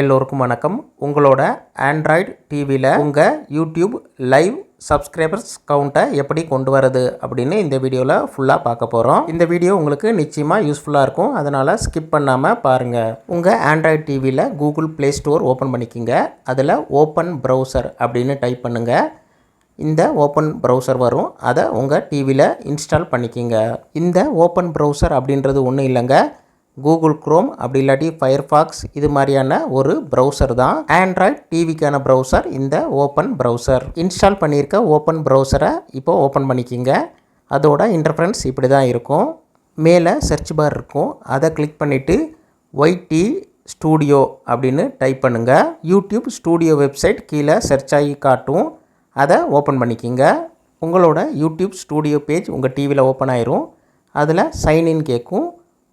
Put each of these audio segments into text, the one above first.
எல்லோருக்கும் வணக்கம். உங்களோட ஆண்ட்ராய்டு டிவியில் உங்கள் யூடியூப் லைவ் சப்ஸ்கிரைபர்ஸ் கவுண்ட்டை எப்படி கொண்டு வரது அப்படின்னு இந்த வீடியோவில் ஃபுல்லாக பார்க்க போகிறோம் இந்த வீடியோ உங்களுக்கு நிச்சயமாக யூஸ்ஃபுல்லாக இருக்கும். அதனால் ஸ்கிப் பண்ணாமல் பாருங்கள் உங்கள் ஆண்ட்ராய்டு டிவியில் கூகுள் ப்ளே ஸ்டோர் ஓப்பன் பண்ணிக்கிங்க. அதில் ஓப்பன் ப்ரௌசர் அப்படின்னு டைப் பண்ணுங்கள் இந்த ஓப்பன் ப்ரௌசர் வரும். அதை உங்கள் டிவியில் இன்ஸ்டால் பண்ணிக்கிங்க. இந்த ஓப்பன் ப்ரௌசர் அப்படின்றது ஒன்றும் இல்லைங்க. கூகுள் குரோம் அப்படி இல்லாட்டி ஃபயர்ஃபாக்ஸ் இது மாதிரியான ஒரு ப்ரௌசர் தான். ஆண்ட்ராய்ட் டிவிக்கான ப்ரௌசர் இந்த ஓப்பன் ப்ரௌசர் இன்ஸ்டால் பண்ணியிருக்க ஓப்பன் ப்ரௌசரை இப்போ ஓப்பன் பண்ணிக்கிங்க. அதோட இன்டர்ஃபரன்ஸ் இப்படி தான் இருக்கும். மேலே சர்ச் பார் இருக்கும். அதை கிளிக் பண்ணிவிட்டு ஒய்டி ஸ்டூடியோ அப்படின்னு டைப் பண்ணுங்கள் யூடியூப் ஸ்டூடியோ வெப்சைட் கீழே சர்ச் ஆகி காட்டும். அதை ஓப்பன் பண்ணிக்கிங்க. உங்களோட யூடியூப் ஸ்டூடியோ பேஜ் உங்கள் டிவியில் ஓப்பன் ஆயிரும். அதில் சைன்இன் கேட்கும்.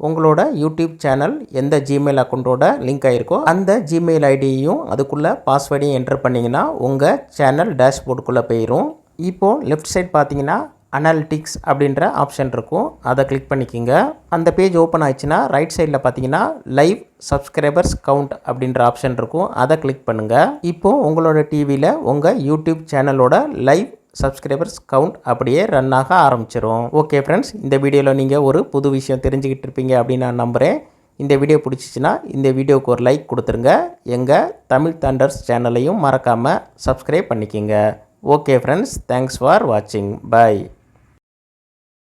உங்களோட யூடியூப் சேனல் எந்த ஜிமெயில் அக்கௌண்ட்டோட லிங்க் ஆகிருக்கோ அந்த ஜிமெயில் ஐடியையும் அதுக்குள்ளே பாஸ்வேர்டையும் என்டர் பண்ணிங்கன்னா உங்கள் சேனல் டேஷ்போர்டுக்குள்ளே போயிடும் இப்போது லெஃப்ட் சைட் பார்த்தீங்கன்னா அனாலிட்டிக்ஸ் அப்படின்ற ஆப்ஷன் இருக்கும். அதை கிளிக் பண்ணிக்கிங்க. அந்த பேஜ் ஓப்பன் ஆயிடுச்சுன்னா ரைட் சைடில் பார்த்தீங்கன்னா லைவ் சப்ஸ்கிரைபர்ஸ் கவுண்ட் அப்படின்ற ஆப்ஷன் இருக்கும். அதை கிளிக் பண்ணுங்கள் இப்போது உங்களோட டிவியில் உங்கள் யூடியூப் சேனலோட லைவ் சப்ஸ்கிரைபர்ஸ் கவுண்ட் அப்படியே ரன் ஆக ஆரம்பிச்சிடும் ஓகே ஃப்ரெண்ட்ஸ் இந்த வீடியோவில் நீங்கள் ஒரு புது விஷயம் தெரிஞ்சுக்கிட்டு இருப்பீங்க அப்படின்னு நான் நம்புகிறேன் இந்த வீடியோ பிடிச்சிச்சின்னா இந்த வீடியோவுக்கு ஒரு லைக் கொடுத்துருங்க. எங்கள் தமிழ் தண்டர்ஸ் சேனலையும் மறக்காமல் சப்ஸ்கிரைப் பண்ணிக்கிங்க. ஓகே ஃப்ரெண்ட்ஸ் தேங்க்ஸ் ஃபார் வாட்சிங் பை